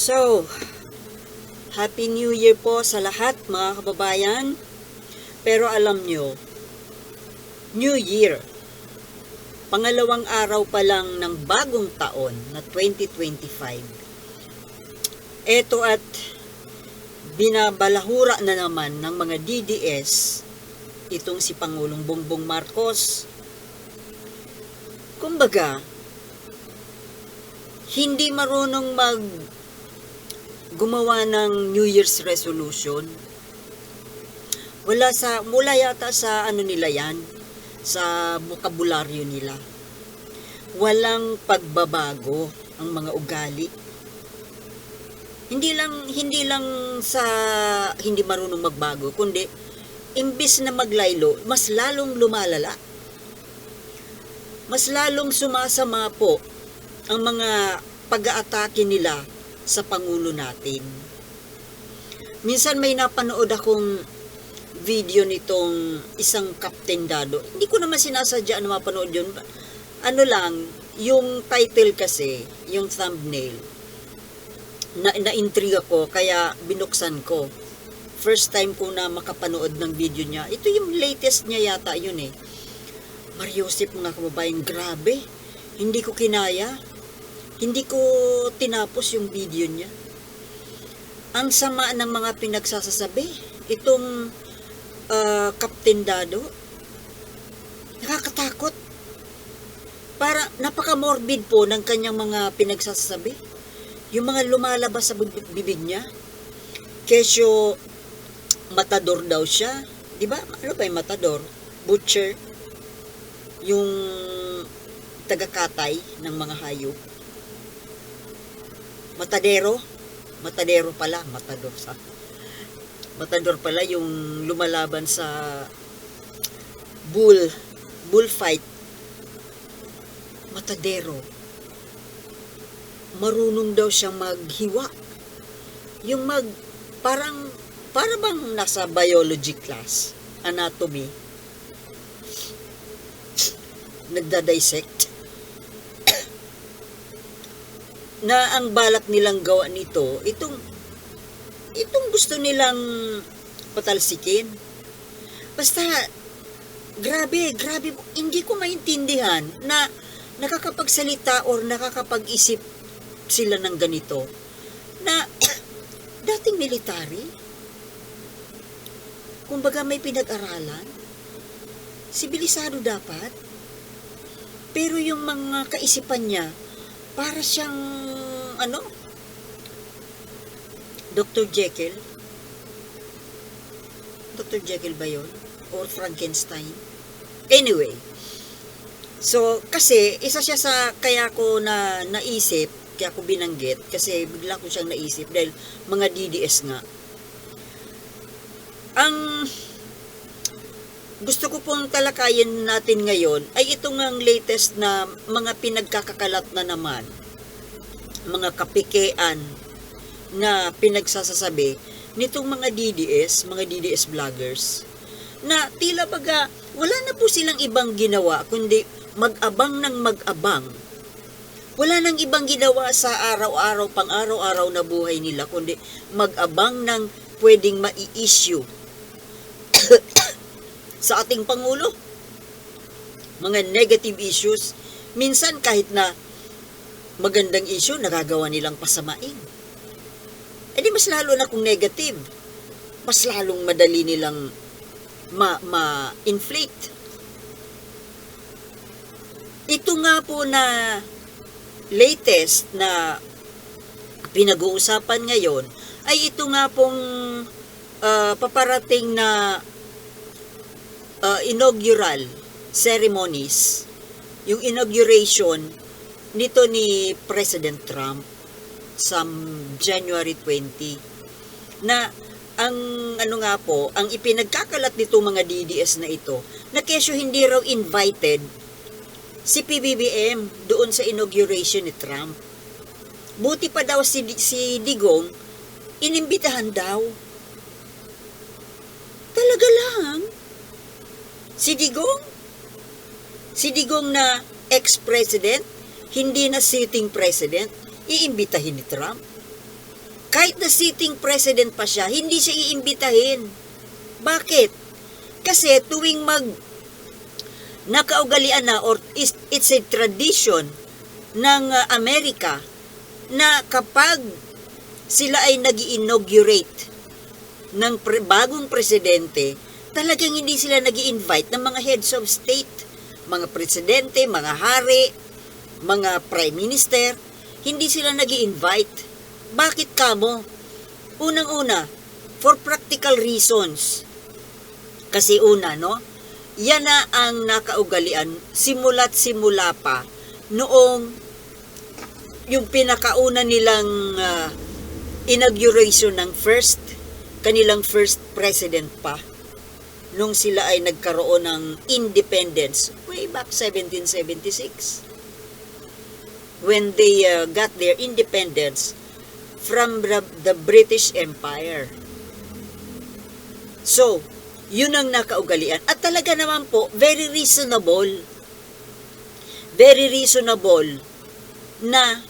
So, Happy New Year po sa lahat mga kababayan. Pero alam nyo, New Year, pangalawang araw pa lang ng bagong taon na 2025. Eto at binabalahura na naman ng mga DDS itong si Pangulong Bongbong Marcos. Kumbaga, hindi marunong mag gumawa ng New Year's resolution. Wala sa mula yata sa ano nila 'yan, sa bokabularyo nila. Walang pagbabago ang mga ugali. Hindi lang hindi lang sa hindi marunong magbago, kundi imbis na maglaylo, mas lalong lumalala. Mas lalong sumasama po ang mga pag-aatake nila sa Pangulo natin. Minsan may napanood akong video nitong isang Captain Dado. Hindi ko naman sinasadya na mapanood yun. Ano lang, yung title kasi, yung thumbnail, na, na-intriga ko, kaya binuksan ko. First time ko na makapanood ng video niya. Ito yung latest niya yata yun eh. Mariosip mga kababayan, grabe. Hindi ko kinaya. Hindi ko tinapos yung video niya. Ang sama ng mga pinagsasasabi. Itong uh, Captain Dado. Nakakatakot. Para napaka-morbid po ng kanyang mga pinagsasabi. Yung mga lumalabas sa bib- bibig niya. Kesyo matador daw siya. Di ba? Ano ba yung matador? Butcher. Yung tagakatay ng mga hayop. Matadero. Matadero pala. Matador sa. Matador pala yung lumalaban sa bull. Bullfight. Matadero. Marunong daw siyang maghiwa. Yung mag, parang, para bang nasa biology class, anatomy, nagda-dissect, na ang balak nilang gawa nito, itong, itong gusto nilang patalsikin. Basta, grabe, grabe, hindi ko maintindihan na nakakapagsalita or nakakapag-isip sila ng ganito na dating military? Kumbaga may pinag-aralan? Sibilisado dapat? Pero yung mga kaisipan niya para siyang ano Dr. Jekyll Dr. Jekyll ba yun? or Frankenstein anyway so kasi isa siya sa kaya ko na naisip kaya ko binanggit kasi bigla ko siyang naisip dahil mga DDS nga ang gusto ko pong talakayin natin ngayon ay itong ang latest na mga pinagkakakalat na naman mga kapikean na pinagsasasabi nitong mga DDS, mga DDS vloggers na tila baga wala na po silang ibang ginawa kundi mag-abang ng mag-abang. Wala nang ibang ginawa sa araw-araw, pang araw-araw na buhay nila kundi mag-abang ng pwedeng mai-issue sa ating Pangulo. Mga negative issues, minsan kahit na magandang issue, nagagawa nilang pasamain. E di mas lalo na kung negative, mas lalong madali nilang ma- ma-inflate. Ito nga po na latest na pinag-uusapan ngayon ay ito nga pong uh, paparating na uh, inaugural ceremonies, yung inauguration nito ni President Trump sa January 20 na ang ano nga po, ang ipinagkakalat nito mga DDS na ito, na kesyo hindi raw invited si PBBM doon sa inauguration ni Trump. Buti pa daw si, si Digong, inimbitahan daw. Talaga lang. Si Digong, si Digong na ex-president, hindi na sitting president, iimbitahin ni Trump. kahit na sitting president pa siya, hindi siya iimbitahin. Bakit? Kasi tuwing mag nakaugalian na or it's a tradition ng uh, Amerika na kapag sila ay nag inaugurate ng pre- bagong presidente, talagang hindi sila nag invite ng mga heads of state, mga presidente, mga hari, mga prime minister, hindi sila nag invite Bakit kamo? Unang-una, for practical reasons. Kasi una, no? Yan na ang nakaugalian simula't simula pa noong yung pinakauna nilang ah, inauguration ng first, kanilang first president pa nung sila ay nagkaroon ng independence way back 1776 when they uh, got their independence from the, the British Empire. So, yun ang nakaugalian. At talaga naman po, very reasonable. Very reasonable na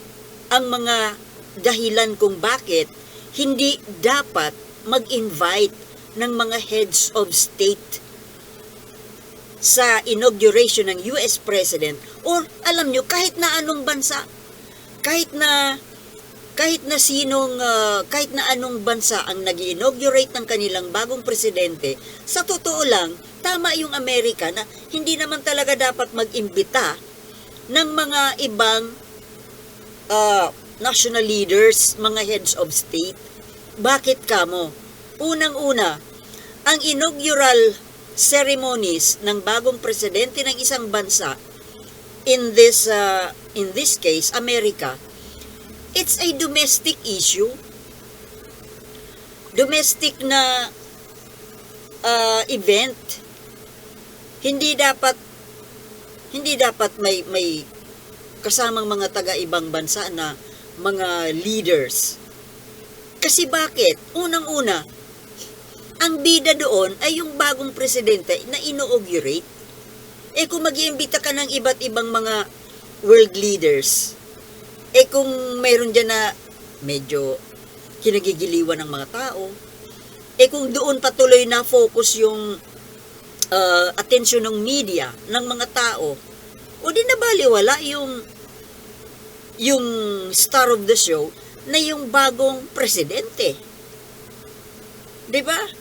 ang mga dahilan kung bakit hindi dapat mag-invite ng mga heads of state sa inauguration ng US President or alam nyo, kahit na anong bansa, kahit na kahit na sinong ah, kahit na anong bansa ang nag inaugurate ng kanilang bagong presidente, sa totoo lang, tama yung Amerika na hindi naman talaga dapat mag-imbita ng mga ibang ah, national leaders, mga heads of state. Bakit kamo? Unang-una, ang inaugural ceremonies ng bagong presidente ng isang bansa in this uh, in this case America it's a domestic issue. Domestic na uh, event. Hindi dapat hindi dapat may may kasamang mga taga ibang bansa na mga leaders. Kasi bakit? Unang-una ang bida doon ay yung bagong presidente na inaugurate. Eh kung mag ka ng iba't ibang mga world leaders, eh kung mayroon dyan na medyo kinagigiliwan ng mga tao, eh kung doon patuloy na focus yung uh, atensyon ng media, ng mga tao, o di nabaliwala yung yung star of the show na yung bagong presidente. 'Di ba?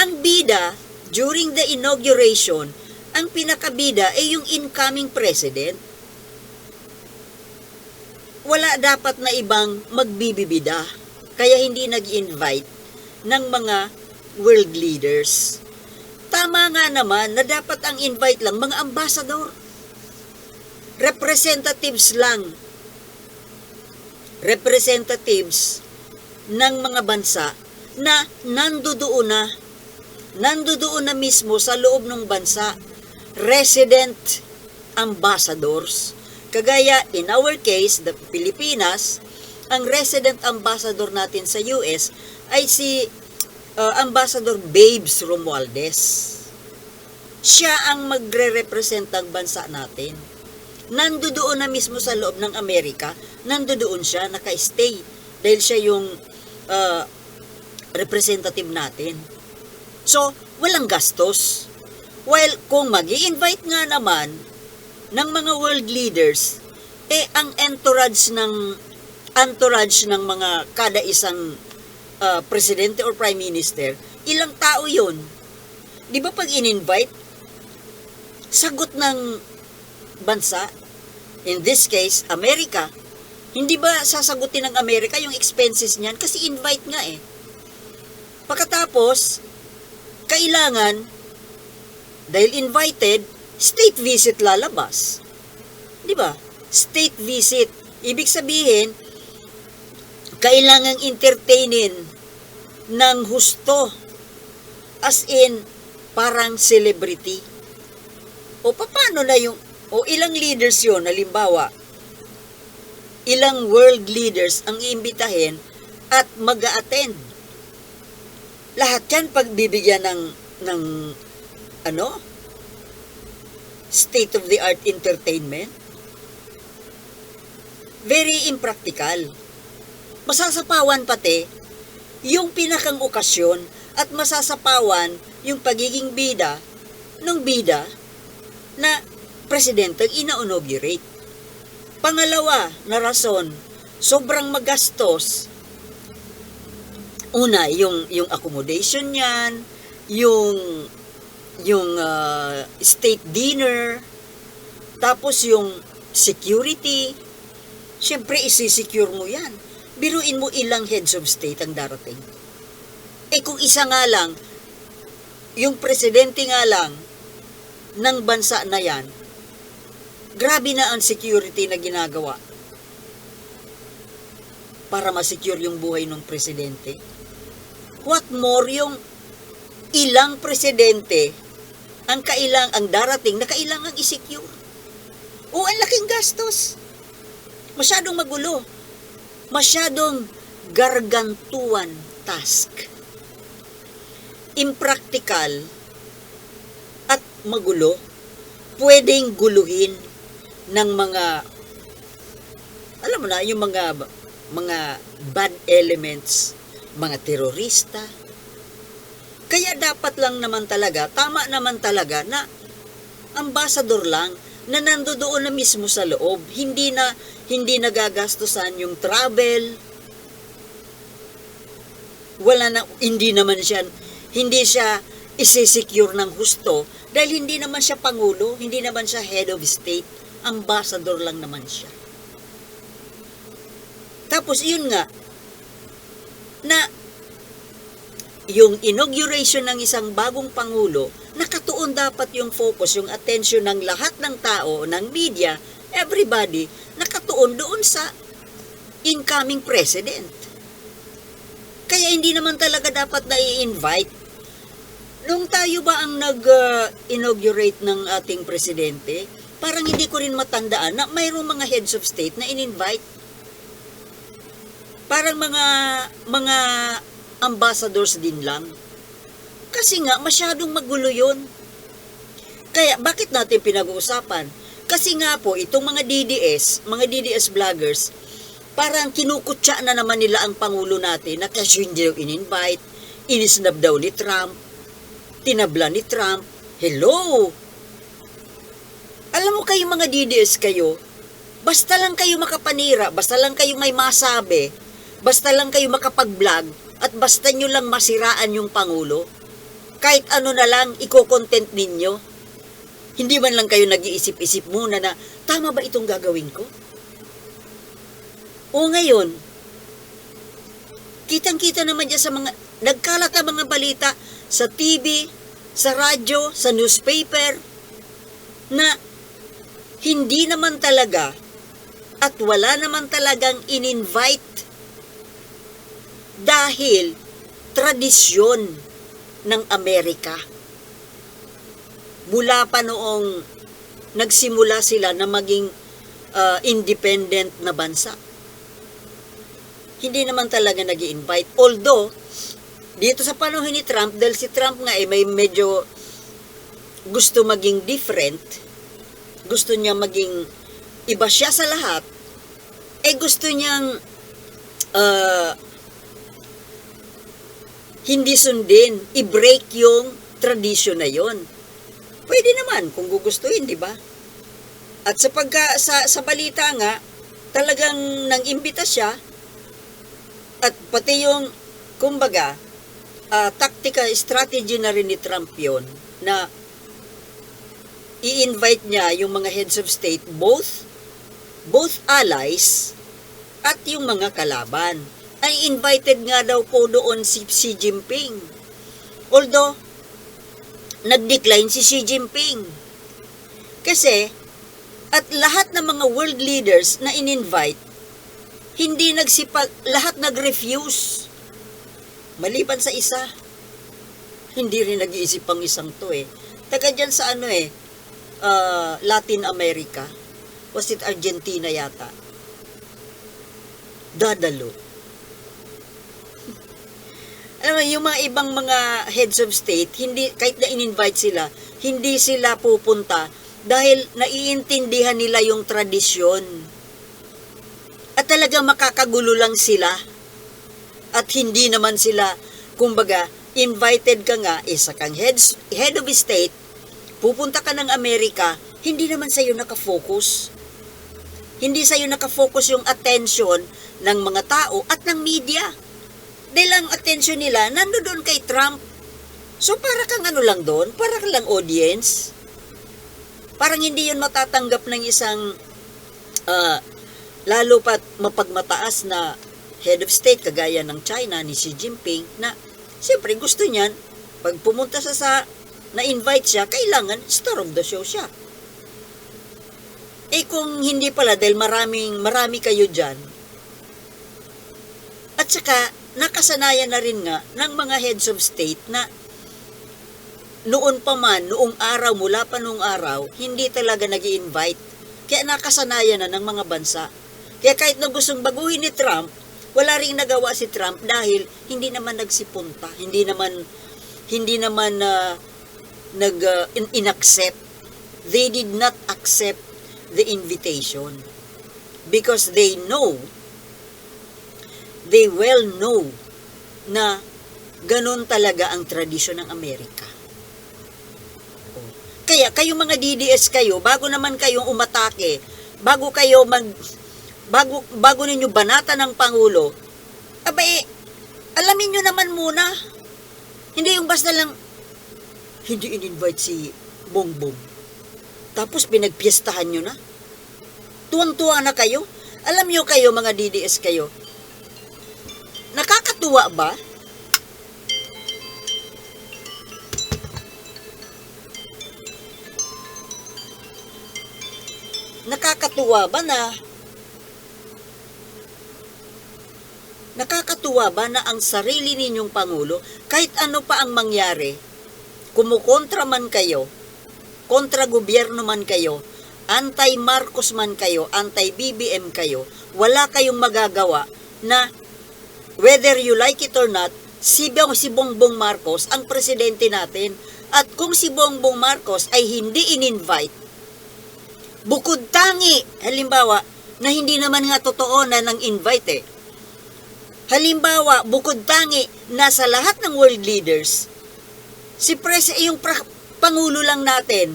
Ang bida, during the inauguration, ang pinakabida ay yung incoming president. Wala dapat na ibang magbibibida, kaya hindi nag-invite ng mga world leaders. Tama nga naman na dapat ang invite lang mga ambassador. Representatives lang. Representatives ng mga bansa na nandoon na nandoon na mismo sa loob ng bansa, resident ambassadors. Kagaya in our case, the Pilipinas, ang resident ambassador natin sa US ay si uh, Ambassador Babes Romualdez. Siya ang magre-represent ng bansa natin. Nandoon na mismo sa loob ng Amerika, nandoon siya, naka-stay. Dahil siya yung uh, representative natin. So, walang gastos. While kung mag invite nga naman ng mga world leaders, eh ang entourage ng entourage ng mga kada isang uh, presidente or prime minister, ilang tao yon? Di ba pag in-invite, sagot ng bansa, in this case, Amerika, hindi ba sasagutin ng Amerika yung expenses niyan? Kasi invite nga eh. Pagkatapos, kailangan, dahil invited, state visit lalabas. Di ba? State visit. Ibig sabihin, kailangang entertainin ng husto. As in, parang celebrity. O paano na yung, o ilang leaders yon halimbawa, ilang world leaders ang iimbitahin at mag attend lahat yan pagbibigyan ng, ng ano, state of the art entertainment. Very impractical. masasapawan pati yung pinakang okasyon at masasapawan yung pagiging bida ng bida na presidente ang ina-inaugurate. Pangalawa na rason, sobrang magastos. Una, yung yung accommodation niyan, yung yung ah, state dinner, tapos yung security. Siyempre, isi-secure mo yan. Biruin mo ilang heads of state ang darating. Eh kung isa nga lang, yung presidente nga lang ng bansa na yan, grabe na ang security na ginagawa para ma-secure yung buhay ng presidente. What more yung ilang presidente ang kailang ang darating na kailangang i-secure. O ang laking gastos. Masyadong magulo. Masyadong gargantuan task. Impractical at magulo. Pwedeng guluhin ng mga alam mo na, yung mga mga bad elements, mga terorista. Kaya dapat lang naman talaga, tama naman talaga na ambassador lang na nandoon na mismo sa loob. Hindi na hindi nagagastusan yung travel. Wala na hindi naman siya hindi siya isi-secure ng husto dahil hindi naman siya pangulo, hindi naman siya head of state, ambassador lang naman siya. Tapos yun nga na yung inauguration ng isang bagong pangulo, nakatuon dapat yung focus, yung attention ng lahat ng tao, ng media, everybody, nakatuon doon sa incoming president. Kaya hindi naman talaga dapat na i-invite. Nung tayo ba ang nag-inaugurate ng ating presidente, parang hindi ko rin matandaan na mayroong mga heads of state na in-invite. Parang mga mga ambassadors din lang. Kasi nga, masyadong magulo yun. Kaya, bakit natin pinag-uusapan? Kasi nga po, itong mga DDS, mga DDS vloggers, parang kinukutsa na naman nila ang Pangulo natin na kasi hindi daw in-invite, inisnab daw ni Trump, tinabla ni Trump. Hello! Alam mo kayo mga DDS kayo, basta lang kayo makapanira, basta lang kayo may masabi, basta lang kayo makapag-vlog, at basta nyo lang masiraan yung Pangulo, kahit ano na lang, iko-content ninyo, hindi man lang kayo nag-iisip-isip muna na, tama ba itong gagawin ko? O ngayon, kitang-kita naman dyan sa mga, nagkalat ang mga balita sa TV, sa radyo, sa newspaper, na hindi naman talaga at wala naman talagang in-invite dahil tradisyon ng Amerika. Mula pa noong nagsimula sila na maging uh, independent na bansa. Hindi naman talaga nag invite Although, dito sa panahon ni Trump, dahil si Trump nga eh, may medyo gusto maging different, gusto niya maging iba siya sa lahat, eh gusto niyang uh, hindi sundin, i-break yung tradition na yon. Pwede naman kung gugustuhin, di ba? At sa pagka sa, sa balita nga, talagang nang imbita siya at pati yung kumbaga uh, tactical strategy na rin ni Trump yon na i-invite niya yung mga heads of state both both allies at yung mga kalaban ay invited nga daw po doon si Xi Jinping. Although, nag-decline si Xi Jinping. Kasi, at lahat ng mga world leaders na in-invite, hindi nagsipag, lahat nag-refuse. Maliban sa isa. Hindi rin nag-iisip ang isang to eh. Taga dyan sa ano eh, uh, Latin America. Was it Argentina yata? Dadalo alam mo, yung mga ibang mga heads of state, hindi, kahit na in-invite sila, hindi sila pupunta dahil naiintindihan nila yung tradisyon. At talaga makakagulo lang sila At hindi naman sila, kumbaga, invited ka nga, isa kang head, head of state, pupunta ka ng Amerika, hindi naman sa'yo nakafocus. Hindi sa'yo nakafocus yung attention ng mga tao at ng media. Dahil ang attention nila, nandoon kay Trump. So para kang ano lang doon, para kang lang audience. Parang hindi yun matatanggap ng isang ah, lalo pat mapagmataas na head of state kagaya ng China ni Xi Jinping na siyempre gusto niyan pag pumunta sa sa na-invite siya, kailangan star of the show siya. Eh kung hindi pala dahil maraming marami kayo diyan. At saka nakasanayan na rin nga ng mga heads of state na noon pa man, noong araw, mula pa noong araw, hindi talaga nag invite Kaya nakasanayan na ng mga bansa. Kaya kahit na gustong baguhin ni Trump, wala ring nagawa si Trump dahil hindi naman nagsipunta, hindi naman hindi naman uh, nag uh, in- inaccept. They did not accept the invitation because they know they well know na ganun talaga ang tradisyon ng Amerika. Kaya kayo mga DDS kayo, bago naman kayong umatake, bago kayo mag bago bago ninyo banata ng pangulo, abay alamin nyo naman muna. Hindi yung basta lang hindi in-invite si Bongbong. Tapos pinagpiestahan nyo na. Tuwang-tuwa na kayo. Alam nyo kayo mga DDS kayo, nakakatuwa ba? Nakakatuwa ba na nakakatuwa ba na ang sarili ninyong Pangulo, kahit ano pa ang mangyari, kumukontra man kayo, kontra gobyerno man kayo, anti-Marcos man kayo, anti-BBM kayo, wala kayong magagawa na whether you like it or not, si, si Bongbong Marcos ang presidente natin. At kung si Bongbong Marcos ay hindi in-invite, bukod tangi, halimbawa, na hindi naman nga totoo na nang invite eh. Halimbawa, bukod tangi na sa lahat ng world leaders, si Pres, yung pra- Pangulo lang natin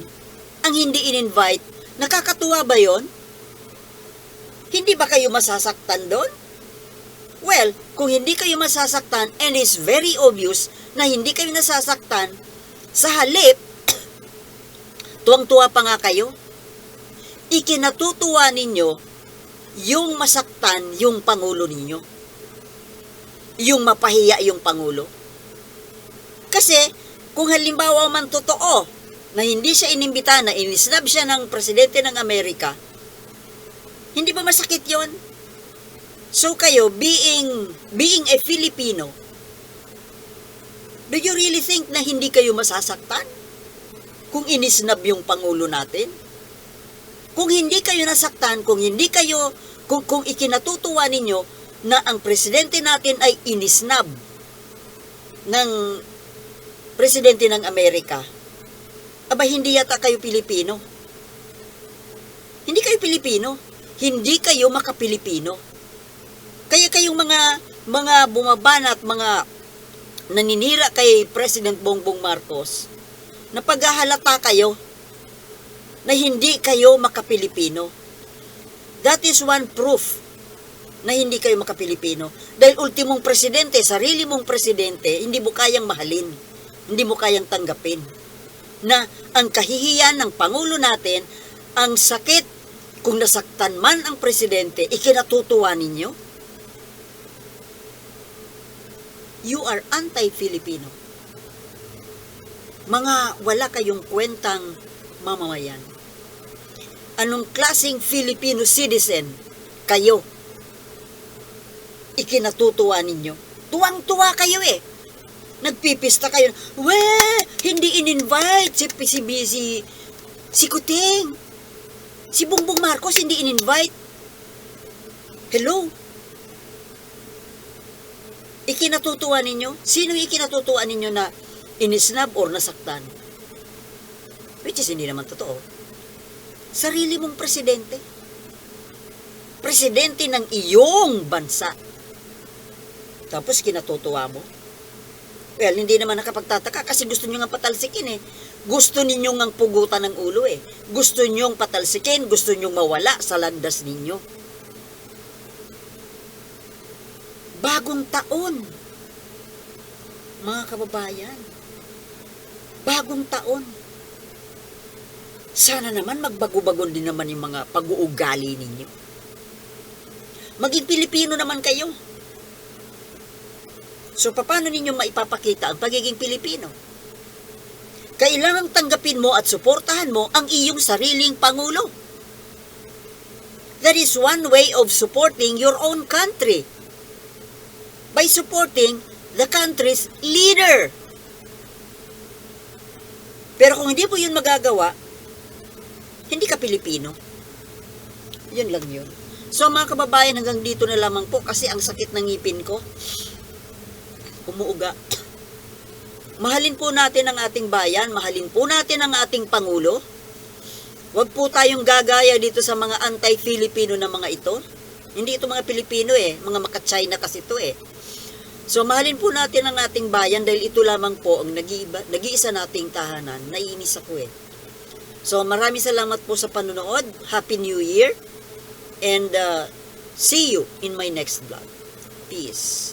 ang hindi in-invite, nakakatuwa ba yon? Hindi ba kayo masasaktan doon? Well, kung hindi kayo masasaktan and it's very obvious na hindi kayo nasasaktan, sa halip, tuwang-tuwa pa nga kayo, ikinatutuwa ninyo yung masaktan yung Pangulo ninyo. Yung mapahiya yung Pangulo. Kasi, kung halimbawa man totoo na hindi siya inimbita na inisnab siya ng presidente ng Amerika, hindi ba masakit yon? So kayo, being, being a Filipino, do you really think na hindi kayo masasaktan? Kung inisnab yung Pangulo natin? Kung hindi kayo nasaktan, kung hindi kayo, kung, kung ikinatutuwa ninyo na ang presidente natin ay inisnab ng presidente ng Amerika, aba hindi yata kayo Pilipino. Hindi kayo Pilipino. Hindi kayo makapilipino. Kaya kayong mga mga bumabanat, mga naninira kay President Bongbong Marcos, na paghahalata kayo na hindi kayo makapilipino. That is one proof na hindi kayo makapilipino. Dahil ultimong presidente, sarili mong presidente, hindi mo kayang mahalin. Hindi mo kayang tanggapin. Na ang kahihiyan ng Pangulo natin, ang sakit kung nasaktan man ang presidente, ikinatutuwa ninyo? You are anti-Filipino. Mga wala kayong kwentang mamamayan. Anong klasing Filipino citizen kayo? Ikinatutuwa ninyo. Tuwang-tuwa kayo eh. Nagpipista kayo. We, hindi in-invite si, si, si, si Kuting. Si Bongbong Marcos hindi in-invite. Hello? Ikinatutuwa ninyo? Sino ikinatutuwa ninyo na inisnab or nasaktan? Which is hindi naman totoo. Sarili mong presidente. Presidente ng iyong bansa. Tapos kinatutuwa mo. Well, hindi naman nakapagtataka kasi gusto nyo nga patalsikin eh. Gusto ninyo nga pugutan ng ulo eh. Gusto nyo patalsikin, gusto nyo mawala sa landas ninyo. Bagong taon. Mga kababayan. Bagong taon. Sana naman magbago-bagon din naman yung mga pag-uugali ninyo. Maging Pilipino naman kayo. So, paano ninyo maipapakita ang pagiging Pilipino? Kailangang tanggapin mo at suportahan mo ang iyong sariling Pangulo. That is one way of supporting your own country. By supporting the country's leader. Pero kung hindi po yun magagawa, hindi ka Pilipino. Yun lang yun. So mga kababayan, hanggang dito na lamang po kasi ang sakit ng ngipin ko. Umuuga. Mahalin po natin ang ating bayan, mahalin po natin ang ating Pangulo. Huwag po tayong gagaya dito sa mga anti-Filipino na mga ito. Hindi ito mga Pilipino eh, mga maka-China kasi ito eh. So mahalin po natin ang ating bayan dahil ito lamang po ang nag-iisa nating tahanan. Naiinis ako eh. So maraming salamat po sa panonood. Happy New Year. And uh, see you in my next vlog. Peace.